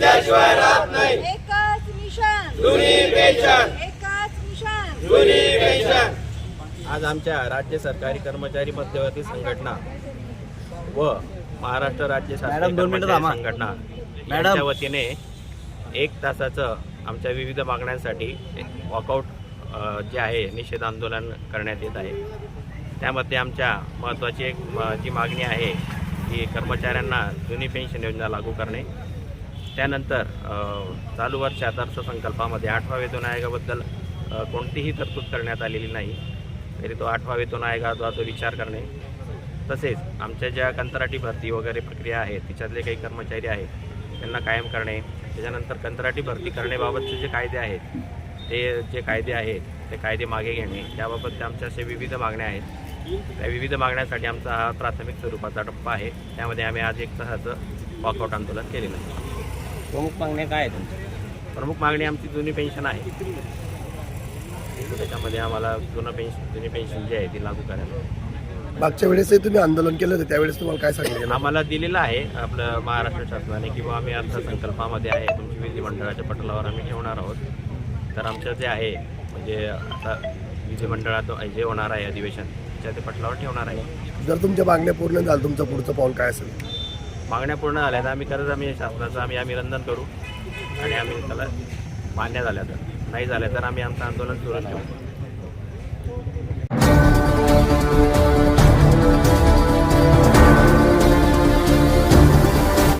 त्याशिवाय राहत नाही. एकच मिशन. जुनी पेन्शन एकच मिशन. जुनी पेन्शन आज आमच्या राज्य सरकारी कर्मचारी मध्यवर्ती संघटना व महाराष्ट्र राज्य कर्मचारी थांबा. संघटना मॅडम. यांच्या वतीने एक तासाचं आमच्या विविध मागण्यांसाठी एक वॉकआउट जे आहे निषेध आंदोलन करण्यात येत आहे. त्यामध्ये आमच्या महत्त्वाची एक जी मागणी आहे की कर्मचाऱ्यांना जुनी पेन्शन योजना लागू करणे. त्यानंतर चालू वर्षात अर्थसंकल्पामध्ये आठवा वेतन आयोगाबद्दल कोणतीही तरतूद करण्यात आलेली नाही. तरी तो आठवा वेतन आयोगाचा तो विचार करणे. तसेच आमच्या ज्या कंत्राटी भरती वगैरे प्रक्रिया आहेत तिच्यातले काही कर्मचारी आहेत त्यांना कायम करणे. त्याच्यानंतर कंत्राटी भरती करण्याबाबतचे जे कायदे आहेत ते जे कायदे आहेत ते कायदे मागे घेणे याबाबत आमच्या असे विविध मागण्या आहेत. त्या विविध मागण्यासाठी आमचा हा प्राथमिक स्वरूपाचा टप्पा आहे. त्यामध्ये आम्ही आज एक तासाचं वॉकआउट आंदोलन केलेलं आहे. प्रमुख मागण्या काय आहे तुमच्या? प्रमुख मागणी आमची जुनी पेन्शन आहे. त्याच्यामध्ये आम्हाला जुनं पेन्शन जुनी पेन्शन जी आहे ती लागू करायला मागच्या वेळेसही तुम्ही आंदोलन केलं होतं त्यावेळेस तुम्हाला काय सांगितलं? आम्हाला दिलेलं आहे आपलं महाराष्ट्र शासनाने किंवा आम्ही अर्थसंकल्पामध्ये आहे तुमची विधिमंडळाच्या पटलावर आम्ही ठेवणार आहोत. तर आमचं जे आहे म्हणजे आता विधिमंडळात जे होणार आहे अधिवेशन त्या ते पटलावर ठेवणार आहे. जर तुमच्या मागण्या पूर्ण झाल्या तुमचं पुढचं पाऊल काय असेल? मागण्या पूर्ण झाल्या तर आम्ही खरंच आम्ही शासनाचं आम्ही आम्ही रंदन करू. आणि आम्ही त्याला मान्य झाल्या तर नाही झाल्या तर आम्ही आमचं आंदोलन सुरू ठेवू.